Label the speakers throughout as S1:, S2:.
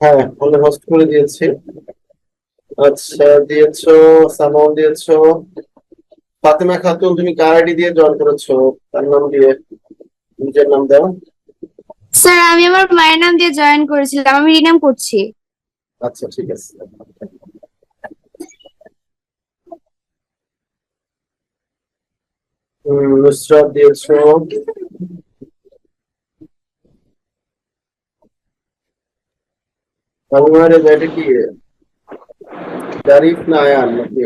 S1: হ্যাঁ আমি হোস্ট করে দিয়েছি। আচ্ছা দিয়েছ সামাও দিয়েছ। ফাতেমা খাতুন তুমি কার আইডি দিয়ে জয়েন করেছ? তার নাম দিয়ে নিজের নাম দাও।
S2: স্যার আমি আমার মায়ের নাম দিয়ে জয়েন করেছিলাম আমি রিনাম করছি।
S1: আচ্ছা ঠিক আছে। নুসরাত দিয়েছ। আমার এটা কি জারিফ না আয়ান নাকি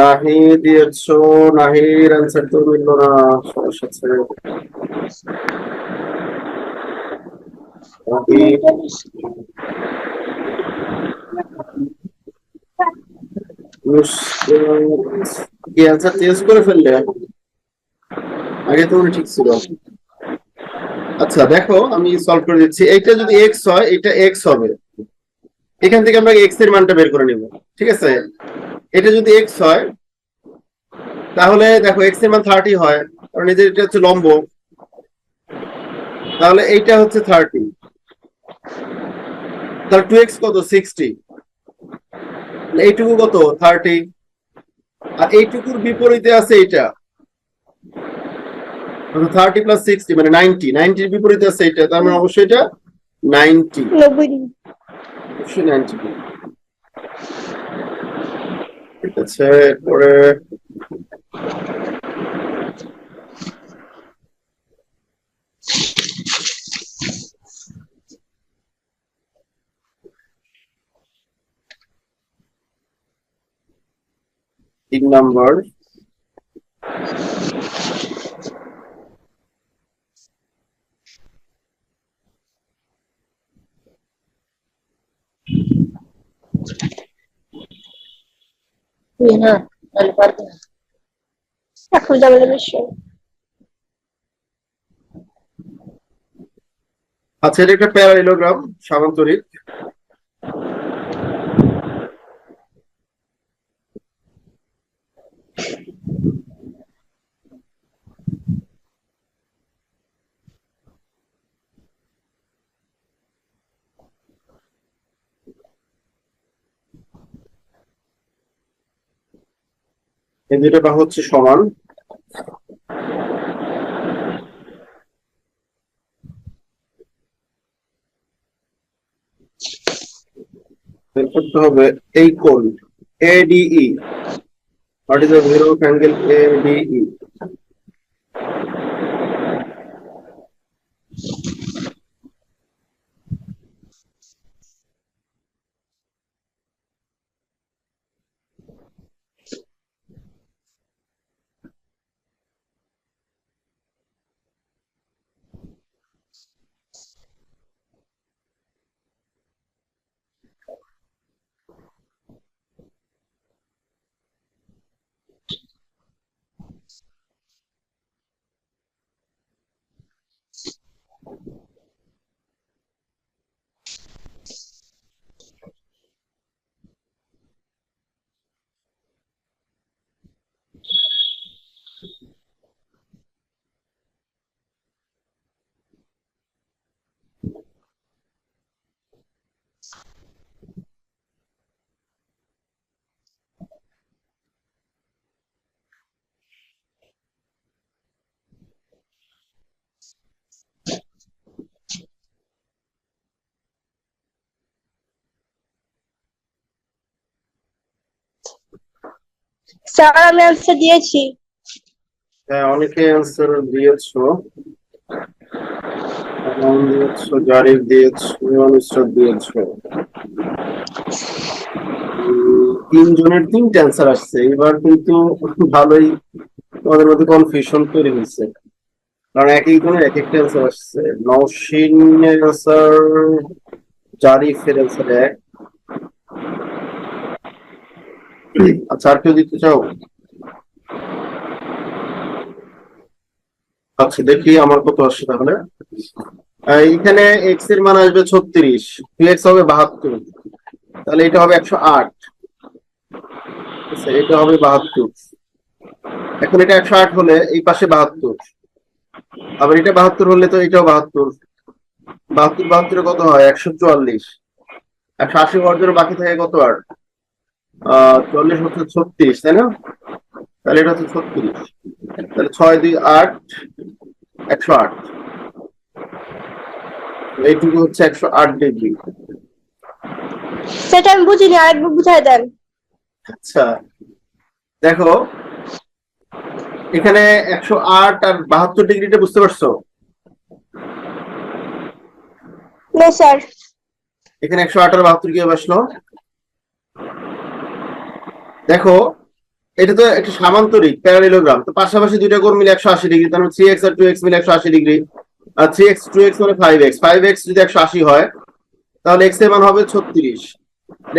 S1: শামিমা রেজা নাহি দিয়েছ নাহির অ্যান্সার তো মিললো না, সমস্যা করে ফেললে? আগে তো ঠিক ছিল। আচ্ছা দেখো, আমি সলভ করে দিচ্ছি। এইটা যদি এক্স হয়, এটা এক্স হবে। এখান থেকে আমরা এক্সের মানটা বের করে নিব। ঠিক আছে? এটা যদি এক্স হয় তাহলে দেখো এক্সের মান থার্টি হয় কারণ যে এটা হচ্ছে লম্ব। তাহলে এইটা হচ্ছে থার্টি তাহলে টু এক্স কত? সিক্সটি এইটুকু কত? থার্টি আর এইটুকুর বিপরীতে আছে এইটা। থার্টি প্লাস সিক্সটি মানে নাইনটি নাইনটির বিপরীতে আছে এইটা তার মানে অবশ্যই এটা নাইনটি অবশ্যই নাইনটি ঠিক আছে এরপরে তিন নাম্বার।
S3: পারবি না এখন যাবে না নিশ্চয়
S1: আচ্ছা এটা একটা প্যারাইলোগ্রাম সামান্তরিক এই হচ্ছে সমান। করতে হবে এই কোণ ADE what is the ADE of angle
S3: sir আমি অ্যান্সার দিয়েছি।
S1: হ্যাঁ অনেকে অ্যান্সার দিয়েছ। আমান দিয়েছ? জারিফ দিয়েছ অনুসরাত দিয়েছ। তিনজনের তিনটে অ্যান্সার আসছে। এবার কিন্তু ভালোই তোমাদের মধ্যে কনফিউশন তৈরি হয়েছে। কারণ এক একজনের এক একটা অ্যান্সার আসছে। নওশিনের অ্যান্সার জারিফের অ্যান্সার এক। আচ্ছা আর কেউ দিতে চাও? আচ্ছা দেখি আমার কত আসছে তাহলে। এখানে এক্সের মান আসবে ছত্রিশ টু এক্স হবে বাহাত্তর। তাহলে এটা হবে একশো আট। এটা হবে বাহাত্তর। এখন এটা একশো আট হলে এই পাশে বাহাত্তর। আবার এটা বাহাত্তর হলে তো এটাও বাহাত্তর। বাহাত্তর, বাহাত্তরে কত হয়? একশো চুয়াল্লিশ। একশো আশি হওয়ার জন্য বাকি থাকে কত আহ চল্লিশ হচ্ছে ছত্রিশ তাই না? তাহলে এটা হচ্ছে ছত্রিশ। তাহলে ছয় দুই আট একশো আট। এইটুকু হচ্ছে একশো আট ডিগ্রি।
S3: সেটা আমি বুঝিনি আরেকবার বুঝাই দেন।
S1: আচ্ছা দেখো এখানে একশো আট আর বাহাত্তর ডিগ্রিটা বুঝতে পারছ?
S3: না স্যার।
S1: এখানে একশো আট আর বাহাত্তর কীভাবে আসলো? দেখো, এটা তো একটা সামান্তরিক প্যারালিলোগ্রাম তো পাশাপাশি দুইটা কোণ মিলে একশো আশি ডিগ্রি মানে থ্রি এক্স আর টু এক্স মিলে একশো আশি ডিগ্রি। আর থ্রি এক্স টু এক্স মানে ফাইভ এক্স ফাইভ এক্স যদি একশো আশি হয়, তাহলে এক্সের মান হবে ছত্রিশ।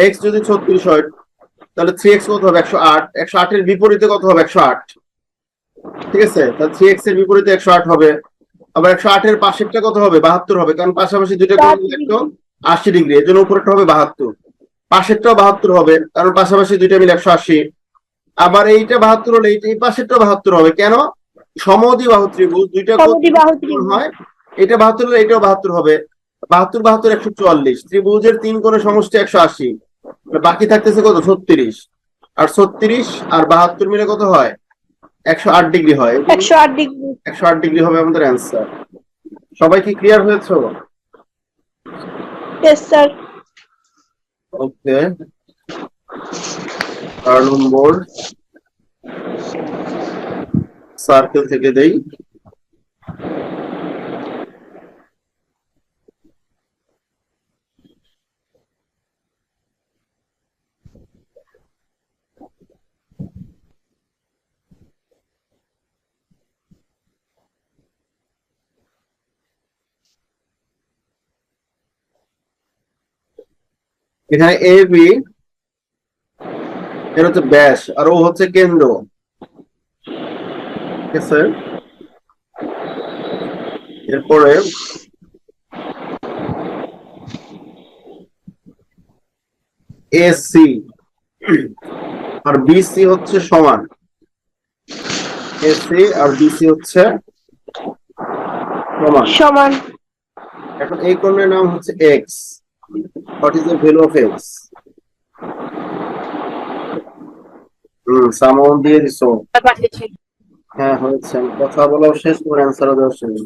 S1: এক্স যদি ছত্রিশ হয়, তাহলে থ্রি এক্স কত হবে? একশো আট। একশো আটের বিপরীতে কত হবে? একশো আট। ঠিক আছে? তাহলে থ্রি এক্সের বিপরীতে একশো আট হবে। আবার একশো আটের পাশেরটা কত হবে? বাহাত্তর হবে। কারণ পাশাপাশি দুইটা কোণ একশো আশি ডিগ্রি। এর জন্য উপরেরটা হবে বাহাত্তর। পাশেরটাও বাহাত্তর হবে কারণ পাশাপাশি দুইটা মিলে একশো আশি। আবার এইটা বাহাত্তর হলে এই- পাশেরটাও বাহাত্তর হবে। কেন? সমদি বাহু ত্রিভুজ দুইটা কোণ। কোণ হয়। এটা বাহাত্তর হলে এটাও বাহাত্তর হবে। বাহাত্তর বাহাত্তর একশো চুয়াল্লিশ। ত্রিভুজের তিন কোণের সমষ্টি একশো আশি। বাকি থাকতেছে কত? ছত্রিশ। আর ছত্রিশ আর বাহাত্তর মিলে কত হয়? একশো আট ডিগ্রি হয়।
S3: একশো আট ডিগ্রি।
S1: একশো আট ডিগ্রি হবে আমাদের অ্যান্সার সবাই কি ক্লিয়ার হয়েছে?
S3: স্যার
S1: ওকে চার নম্বর সার্কেল থেকে দেই। এখানে এ বি এর হচ্ছে ব্যাস আর ও হচ্ছে কেন্দ্র। আছে? এরপরে এসি আর বিসি হচ্ছে সমান। এসি আর বিসি হচ্ছে সমান।
S3: সমান।
S1: এখন এই কোণের নাম হচ্ছে x what is the value of x hmm সামন দিয়ে দিছো হ্যাঁ হয়েছে। কথা বলাও শেষ করে অ্যান্সারও দেওয়া শেষ।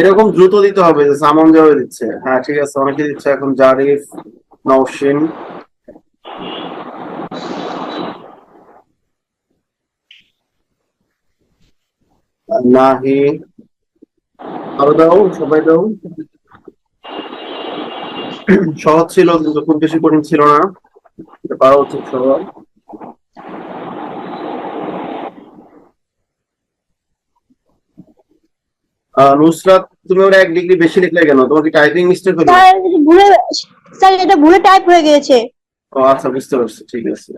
S1: এরকম দ্রুত দিতে হবে যে সামন দিচ্ছে। হ্যাঁ ঠিক আছে, অনেকে দিচ্ছে এখন জারিফ, নওশিন। নাহি আরও দাও, সবাই দাও। সহজ ছিল কিন্তু খুব বেশি কঠিন ছিল না। পারা উচিত সবার। নুসরাত তুমি ওরা এক ডিগ্রি বেশি লিখলে কেন? তোমার কি টাইপিং মিস্টেক হলো?
S3: ভুলে স্যার এটা ভুলে টাইপ হয়ে গিয়েছে।
S1: ও আচ্ছা বুঝতে পারছি। ঠিক আছে।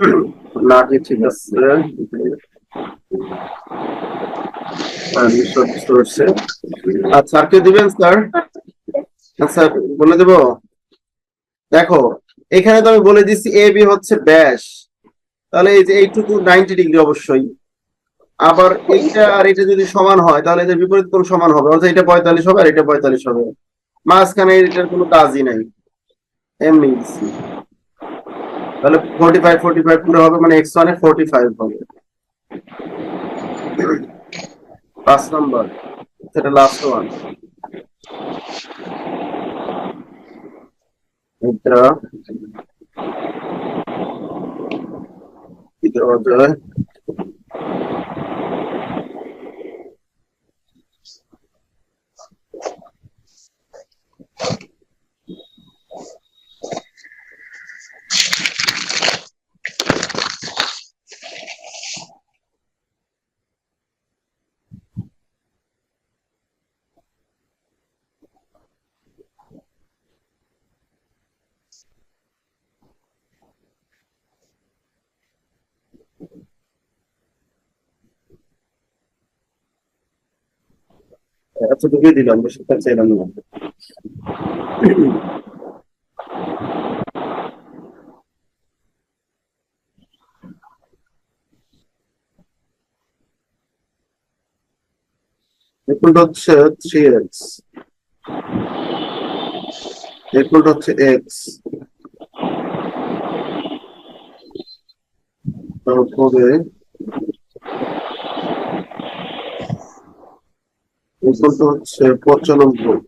S1: না ঠিক আছে। হ্যাঁ, নিশ্চয় বুঝতে পারছি। আচ্ছা কেউ দিবেন, স্যার? আচ্ছা বলে দেবো? দেখো, এখানে তো আমি বলে দিচ্ছি এ বি হচ্ছে ব্যাস তাহলে এই যে এইটুকু নাইনটি ডিগ্রি অবশ্যই। আবার এইটা আর এটা যদি সমান হয়, তাহলে এদের বিপরীত কোণ সমান হবে। অর্থাৎ এটা পঁয়তাল্লিশ হবে আর এটা পঁয়তাল্লিশ হবে। মাঝখানে এটার কোনো কাজই নাই। এমনি তাহলে ফোর্টি ফাইভ ফোর্টি ফাইভ পুরো হবে মানে এক্স ওয়ানে ফোর্টি ফাইভ হবে। পাঁচ নম্বর। সেটা লাস্ট ওয়ান এটা কি দেওয়া যায় আচ্ছা ঢুকিয়ে দিলাম বেশি কাজ চাইলাম না। হচ্ছে থ্রি হচ্ছে তারপরে এরপরটা হচ্ছে পঁচানব্বই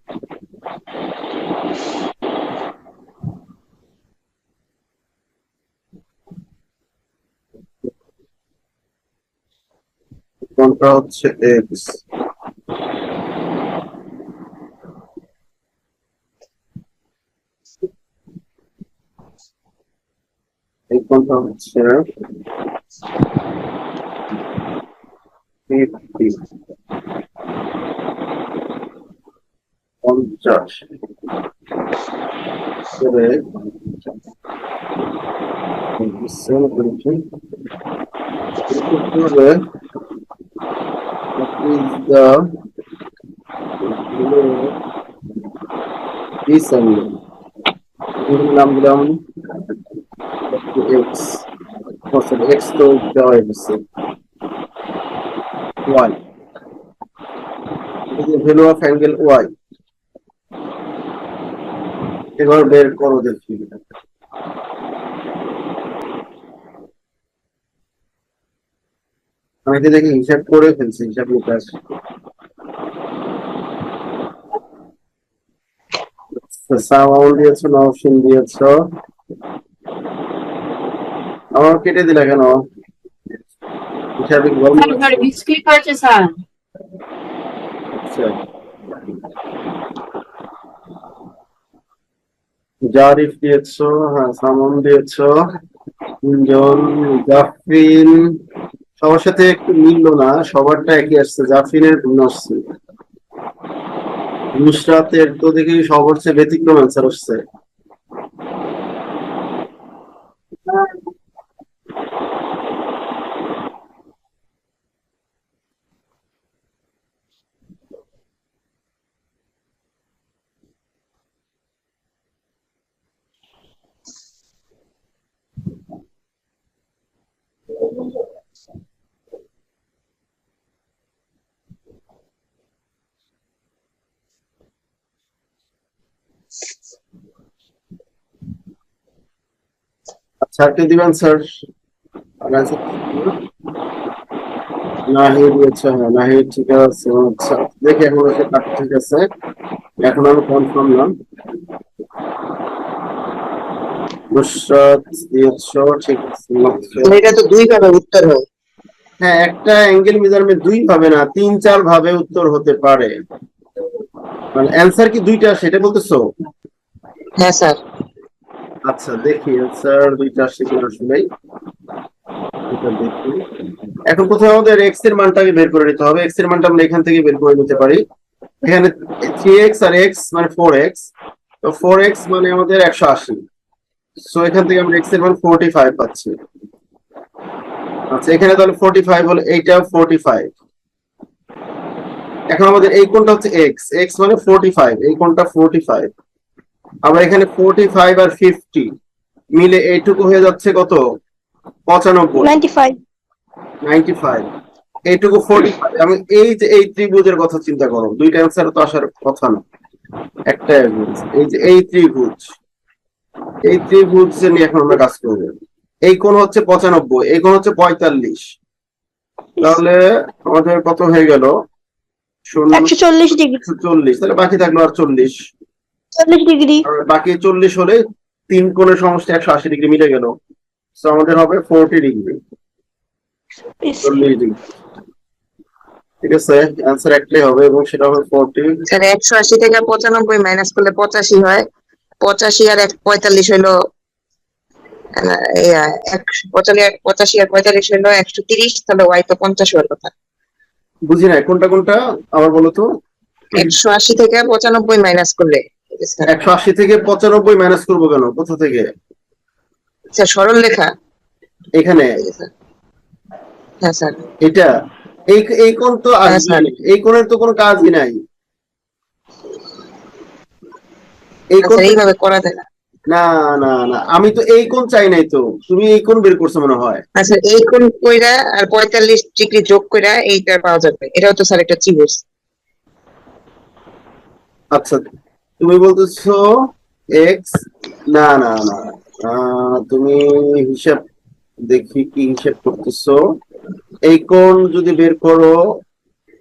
S1: কোনটা হচ্ছে এক্স এই কোনটা হচ্ছে fifty church. Today, in this celebration, today, is the December. Even number down X. What's an X to the The value of angle Y. এবার বের করো দেখি। আমি তো দেখি হিসাব করে ফেলছি হিসাব নিকাশ সামাউল দিয়েছ নওশিন দিয়েছ। আমার কেটে দিলা কেন? হিসাবে
S4: স্যার?
S1: আচ্ছা। জারিফ দিয়েছ হ্যাঁ সামন দিয়েছ জন জাফরিন, সবার সাথে একটু মিললো না, সবারটা একই আসছে জাফিনের ভিন্ন আসছে। নুসরাতের তো দেখি সবার চেয়ে ব্যতিক্রম অ্যান্সার আসছে। আচ্ছা কে দিবেন স্যার? নাহি দিয়েছে হ্যাঁ নাহি ঠিক আছে আচ্ছা দেখি এখন হচ্ছে কাট ঠিক আছে? এখন আমি কনফার্ম না নুসরাত দিয়েছ ঠিক আছে
S5: এটা তো দুই ভাবে উত্তর হয়
S1: হ্যাঁ একটা অ্যাঙ্গেল মেজারমেন্ট দুই ভাবে না তিন চার ভাবে উত্তর হতে পারে। মানে অ্যান্সার কি দুইটা সেটা বলতেছো?
S5: হ্যাঁ স্যার।
S1: আচ্ছা দেখি স্যার দুইটা আসছে কিনা আসলেই এখন প্রথমে আমাদের এক্সের মানটাকে বের করে নিতে হবে। এক্সের মানটা আমরা এখান থেকে বের করে নিতে পারি। এখানে থ্রি এক্স আর এক্স মানে ফোর এক্স তো ফোর এক্স মানে আমাদের একশো আশি। সো এখান থেকে আমরা এক্সের মান ফোরটি ফাইভ পাচ্ছি। আচ্ছা এখানে তাহলে ফোরটি ফাইভ হলো, এইটাও ফোরটি ফাইভ এখন আমাদের এই কোণটা হচ্ছে এক্স এক্স মানে ফোরটি ফাইভ এই কোণটা ফোরটি ফাইভ আবার এখানে ফোরটি ফাইভ আর ফিফটি মিলে এইটুকু হয়ে যাচ্ছে কত? পঁচানব্বই।
S2: নাইনটি ফাইভ
S1: এইটুকু ফোরটি ফাইভ আমি এই যে এই ত্রিভুজের কথা চিন্তা করো দুইটা অ্যান্সার তো আসার কথা না। একটা এই যে এই ত্রিভুজ। এই ত্রিভুজ নিয়ে এখন আমরা কাজ করব। এই কোণ হচ্ছে পঁচানব্বই এই কোণ হচ্ছে পঁয়তাল্লিশ। তাহলে আমাদের কত হয়ে গেল? শূন্য।
S2: একশো চল্লিশ ডিগ্রি।
S1: চল্লিশ। তাহলে বাকি থাকল আর চল্লিশ।
S2: চল্লিশ ডিগ্রি।
S1: বাকি চল্লিশ হলে তিন কোণের সমষ্টি একশো আশি ডিগ্রি মিলে গেল। তো আমাদের হবে ফোরটি ডিগ্রি। চল্লিশ ডিগ্রি। ঠিক আছে অ্যান্সার একটাই হবে এবং সেটা হবে ফোরটি
S5: স্যার একশো আশি থেকে পঁচানব্বই মাইনাস করলে পঁচাশি হয়। পঁচাশি আর এক পঁয়তাল্লিশ হইল আহ, একশো পঁচালি- পঁচাশি আর পঁয়তাল্লিশ হইল একশো তিরিশ তাহলে ওয়াই তো পঞ্চাশ হওয়ার কথা।
S1: বুঝি না কোনটা কোনটা? আবার বলো তো।
S5: একশো আশি থেকে পঁচানব্বই মাইনাস করলে।
S1: একশো আশি থেকে পঁচানব্বই মাইনাস করব কেন? কোথা থেকে?
S5: স্যার সরল লেখা
S1: এখানে?
S5: হ্যাঁ স্যার।
S1: এটা? এই এই কোণ তো
S5: হ্যাঁ,
S1: আসবে। এই কোণের তো কোনো কাজই নাই। এই কোণ
S5: আচ্ছা এইভাবে করা যায় না।
S1: না না না। আমি তো এই কোণ চাই নাই তো। তুমি এই কোণ বের করছ মনে হয়।
S5: আচ্ছা এই কোণ কইরা আর পঁয়তাল্লিশ ডিগ্রি যোগ কইরা এইটা পাওয়া যাবে। এটাও তো স্যার একটা ত্রিভুজ
S1: আচ্ছা। তুমি বলতেছো এক্স না না না। তুমি হিসাব দেখি কি হিসাব করতেছো। এই কোণ যদি বের করো,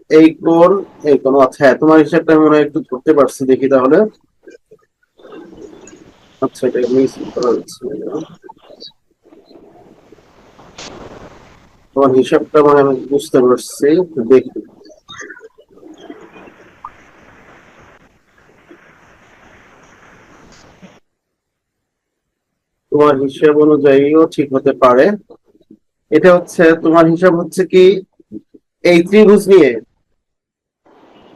S1: এই কোণ এই কোণ আচ্ছা হ্যাঁ তোমার হিসাবটা মনে হয় একটু করতে পারছি, দেখি তাহলে। আচ্ছা এটা মিস করা হচ্ছে তোমার হিসাবটা মানে আমি বুঝতে পারছি দেখি। তোমার হিসাব অনুযায়ীও ঠিক হতে পারে। এটা হচ্ছে তোমার হিসাব হচ্ছে কি? এই ত্রিভুজ নিয়ে।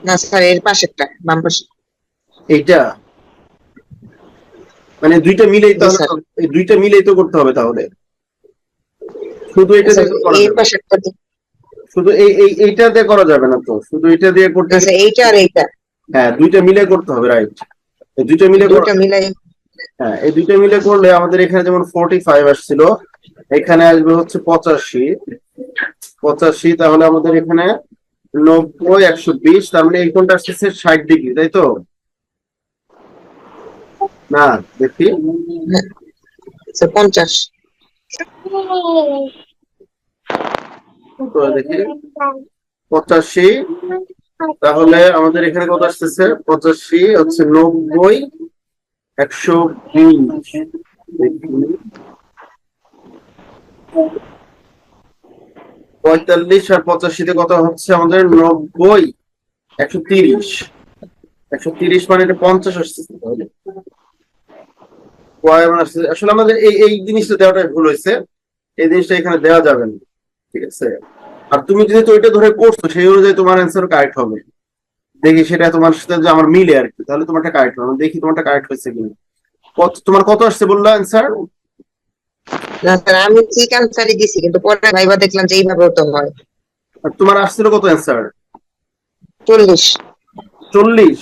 S5: না স্যার এর পাশেরটা বাম পাশে।
S1: এইটা? মানে দুইটা মিলেই তো এই দুইটা মিলেই তো করতে হবে তাহলে। শুধু এটা
S5: এই পাশেরটা
S1: শুধু এই এই এইটা দিয়ে করা যাবে না তো। শুধু এটা দিয়ে করতে
S5: আচ্ছা এইটা আর এইটা।
S1: হ্যাঁ দুইটা মিলে করতে হবে রাইট। দুইটা মিলে
S5: দুটো মিলাই
S1: হ্যাঁ এই দুইটা মিলে করলে আমাদের এখানে যেমন ফোর্টি ফাইভ আসছিল এখানে আসবে হচ্ছে পঁচাশি। পঁচাশি তাহলে আমাদের এখানে নব্বই একশো বিশ তার মানে এই কোনটা আসতেছে ষাট ডিগ্রি তাই তো? না দেখি।
S5: আচ্ছা, পঞ্চাশ।
S1: দেখি। পঁচাশি তাহলে আমাদের এখানে কত আসতেছে? পঁচাশি হচ্ছে নব্বই। একশো। পঁয়তাল্লিশ আর পঁচাশিতে কত হচ্ছে আমাদের? নব্বই। একশো তিরিশ। একশো তিরিশ মানে এটা পঞ্চাশ মান আসলে আমাদের এই এই জিনিসটা দেওয়াটাই ভুল হয়েছে। এই জিনিসটা এখানে দেওয়া যাবে না। ঠিক আছে? আর তুমি যেহেতু ওইটা ধরে করছ, সেই অনুযায়ী তোমার অ্যান্সার কারেক্ট হবে। দেখি সেটা তোমার সাথে যে আমার মিলে আর কি। তাহলে তোমারটা কারেক্ট হবে। দেখি তোমারটা কারেক্ট হয়েছে কিনা। কত তোমার কত আসছে বলল অ্যান্সার
S5: না স্যার আমি ঠিক আনসারই দিছি কিন্তু পরে ভাইবা দেখলাম যে এইভাবেও তো হয়।
S1: আর তোমার আসছিল কত অ্যান্সার
S5: চল্লিশ।
S1: চল্লিশ?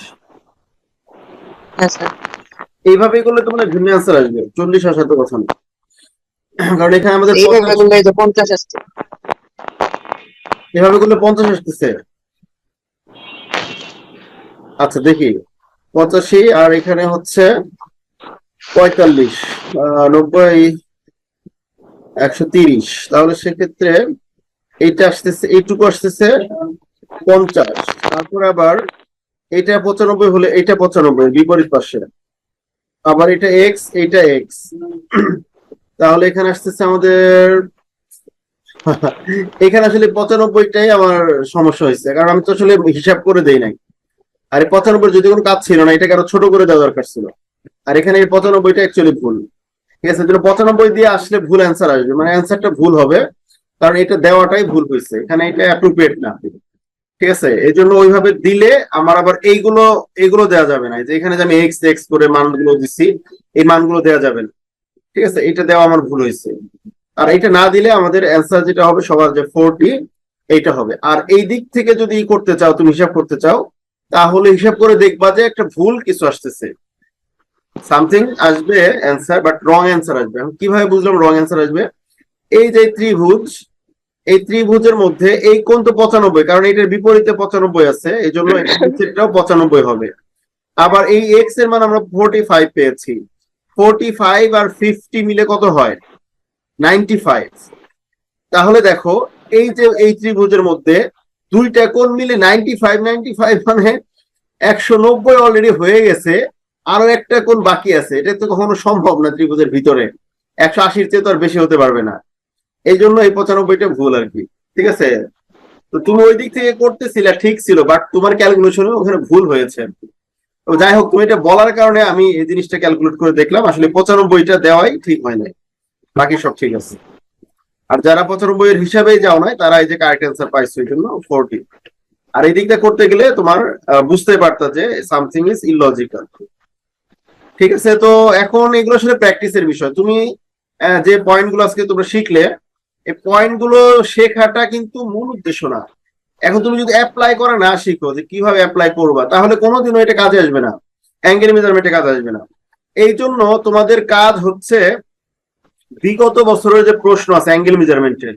S5: হ্যাঁ স্যার
S1: এইভাবে করলে তোমার ভিন্ন অ্যান্সার আসবে। চল্লিশ আসার তো কথা না। কারণ এখানে আমাদের
S5: এইভাবে
S1: পঞ্চাশ
S5: আসছে।
S1: এভাবে করলে পঞ্চাশ আসতেছে। আচ্ছা দেখি। পঁচাশি, আর এখানে হচ্ছে পঁয়তাল্লিশ নব্বই, একশো তিরিশ। তাহলে সেক্ষেত্রে এইটা আসতেছে, এইটুকু আসতেছে পঞ্চাশ। তারপর আবার এটা পঁচানব্বই হলে এটা পঁচানব্বই, বিপরীত পাশে। আবার এটা এক্স এটা এক্স তাহলে এখানে আসতেছে আমাদের, এখানে আসলে পঁচানব্বইটাই আমার সমস্যা হয়েছে, কারণ আমি তো আসলে হিসাব করে দেই নাই। আর এই পঁচানব্বই যদি কোনো কাজ ছিল না, এটাকে আরও ছোট করে দেওয়া দরকার ছিল। আর এখানে এই পঁচানব্বইটা অ্যাকচুয়ালি ভুল। ঠিক আছে পঁচানব্বই দিয়ে আসলে ভুল অ্যান্সার আসবে। মানে অ্যান্সারটা ভুল হবে, কারণ এটা দেওয়াটাই ভুল হয়েছে। এখানে এটা অ্যাপ্রোপ্রিয়েট না। ঠিক আছে এই জন্য ওইভাবে দিলে আমার আবার এইগুলো এইগুলো দেওয়া যাবে না। যে এখানে যে আমি এক্স এক্স করে মানগুলো দিছি, এই মানগুলো দেওয়া যাবে না। ঠিক আছে, এটা দেওয়া আমার ভুল হয়েছে। আর এটা না দিলে আমাদের অ্যান্সার যেটা হবে সবার যে ফোরটি এইটা হবে। আর এই দিক থেকে যদি করতে চাও, তুমি হিসাব করতে চাও তাহলে হিসাব করে দেখবা যে একটা ভুল কিছু আসতেছে। সামথিং আসবে অ্যান্সার, বাট রং অ্যান্সার আসবে। এখন কীভাবে বুঝলাম রং অ্যান্সার আসবে? এই যে ত্রিভুজ, এই ত্রিভুজের মধ্যে এই কোণ তো পঁচানব্বই, কারণ এটার বিপরীতে পঁচানব্বই আছে এই জন্য পঁচানব্বই হবে। আবার এই এক্সের মান আমরা ফোরটি ফাইভ পেয়েছি। ফোরটি ফাইভ আর ফিফটি মিলে কত হয়? নাইনটি ফাইভ তাহলে দেখো, এই যে এই ত্রিভুজের মধ্যে দুইটা কোণ মিলে নাইনটি ফাইভ নাইনটি ফাইভ মানে একশো নব্বই অলরেডি হয়ে গেছে। আরও একটা কোণ বাকি আছে। এটা তো কখনো সম্ভব না ত্রিভুজের ভিতরে। একশো আশির চেয়ে তো আর বেশি হতে পারবে না। এই জন্য এই পঁচানব্বইটা ভুল আর কি। ঠিক আছে? তো তুমি ওই দিক থেকে করতেছিলে, ঠিক ছিল বাট তোমার ক্যালকুলেশনে ওখানে ভুল হয়েছে আর কি। যাই হোক, তুমি এটা বলার কারণে আমি এই জিনিসটা ক্যালকুলেট করে দেখলাম। আসলে পঁচানব্বইটা দেওয়াই ঠিক হয় নাই। বাকি সব ঠিক আছে। আর যারা পঁচানব্বই এর হিসাবেই যাও নাই তারা এই যে কারেক্ট অ্যান্সার পাইছো এই জন্য ফোরটি আর এই দিকটা করতে গেলে তোমার বুঝতে পারতা যে সামথিং ইজ ইলজিক্যাল ঠিক আছে, তো এখন এগুলো আসলে প্র্যাকটিসের বিষয়। তুমি যে পয়েন্টগুলো আজকে তোমরা শিখলে, এই পয়েন্টগুলো শেখাটা কিন্তু মূল উদ্দেশ্য না। এখন তুমি যদি অ্যাপ্লাই করা না শিখো যে কীভাবে অ্যাপ্লাই করবা, তাহলে কোনোদিনও এটা কাজে আসবে না। অ্যাঙ্গেল মেজারমেন্টে কাজ আসবে না। এই জন্য তোমাদের কাজ হচ্ছে বিগত বছরের যে প্রশ্ন আছে অ্যাঙ্গেল মেজারমেন্টের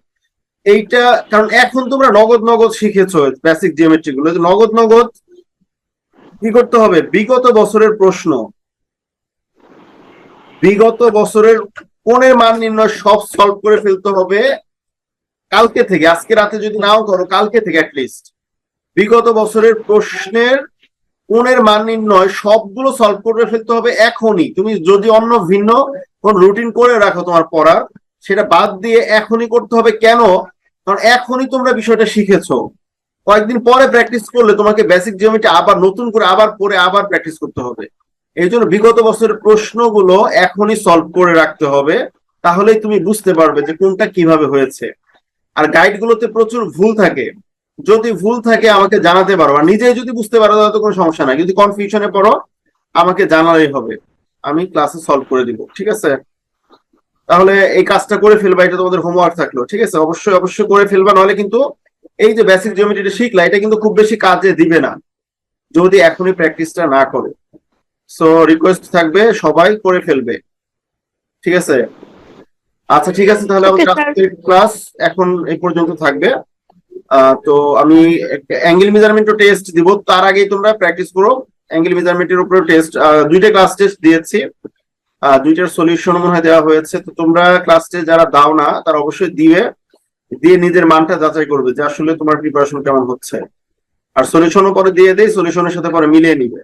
S1: এইটা, কারণ এখন তোমরা নগদ নগদ শিখেছো বেসিক জিওমেট্রি গুলো নগদ নগদ কি করতে হবে? বিগত বছরের প্রশ্ন। বিগত বছরের কোণের মান নির্ণয় সব সলভ করে ফেলতে হবে কালকে থেকে, আজকে রাতে যদি নাও করো, কালকে থেকে লিস্ট বিগত বছরের প্রশ্নের কোণের মান নির্ণয় সবগুলো সলভ করে ফেলতে হবে এখনই। তুমি যদি অন্য ভিন্ন কোন রুটিন করে রাখো তোমার পড়ার, সেটা বাদ দিয়ে এখনই করতে হবে। কেন? কারণ এখনই তোমরা বিষয়টা শিখেছো। কয়েকদিন পরে প্র্যাকটিস করলে তোমাকে বেসিক জিওমেট্রি আবার নতুন করে আবার পরে আবার প্র্যাকটিস করতে হবে। এই জন্য বিগত বছরের প্রশ্নগুলো এখনই সলভ করে রাখতে হবে। তাহলেই তুমি বুঝতে পারবে যে কোনটা কীভাবে হয়েছে। আর গাইডগুলোতে প্রচুর ভুল থাকে। যদি ভুল থাকে আমাকে জানাতে পারো। আর নিজেই যদি বুঝতে পারো তাহলে তো কোনো সমস্যা নাই। যদি কনফিউশনে পড়ো, আমাকে জানালেই হবে। আমি ক্লাসে সলভ করে দিব ঠিক আছে? তাহলে এই কাজটা করে ফেলবা এটা তোমাদের হোমওয়ার্ক থাকল ঠিক আছে? অবশ্যই অবশ্যই করে ফেলবা নাহলে কিন্তু এই যে বেসিক জিওমেট্রিটা শিখলা এটা কিন্তু খুব বেশি কাজে দিবে না যদি এখনই প্র্যাকটিসটা না করে। সো রিকোয়েস্ট থাকবে সবাই করে ফেলবে ঠিক আছে? আচ্ছা ঠিক আছে তাহলে আমাদের
S2: sir.
S1: ক্লাস এখন এই পর্যন্ত থাকবে। আহ, তো আমি অ্যাঙ্গেল মেজারমেন্ট টেস্ট দিব তার আগেই তোমরা প্র্যাকটিস করো। অ্যাঙ্গেল মেজারমেন্টের উপরে টেস্ট দুইটা ক্লাস টেস্ট দিয়েছি। দুইটার সলিউশন মনে হয় দেওয়া হয়েছে। তো তোমরা ক্লাস টেস্ট যারা দাও না, তারা অবশ্যই দিবে দিয়ে নিজের মানটা যাচাই করবে যে আসলে তোমার প্রিপারেশন কেমন হচ্ছে। আর সলিউশনও পরে দিয়ে দেয় সলিউশনের সাথে পরে মিলিয়ে নিবে।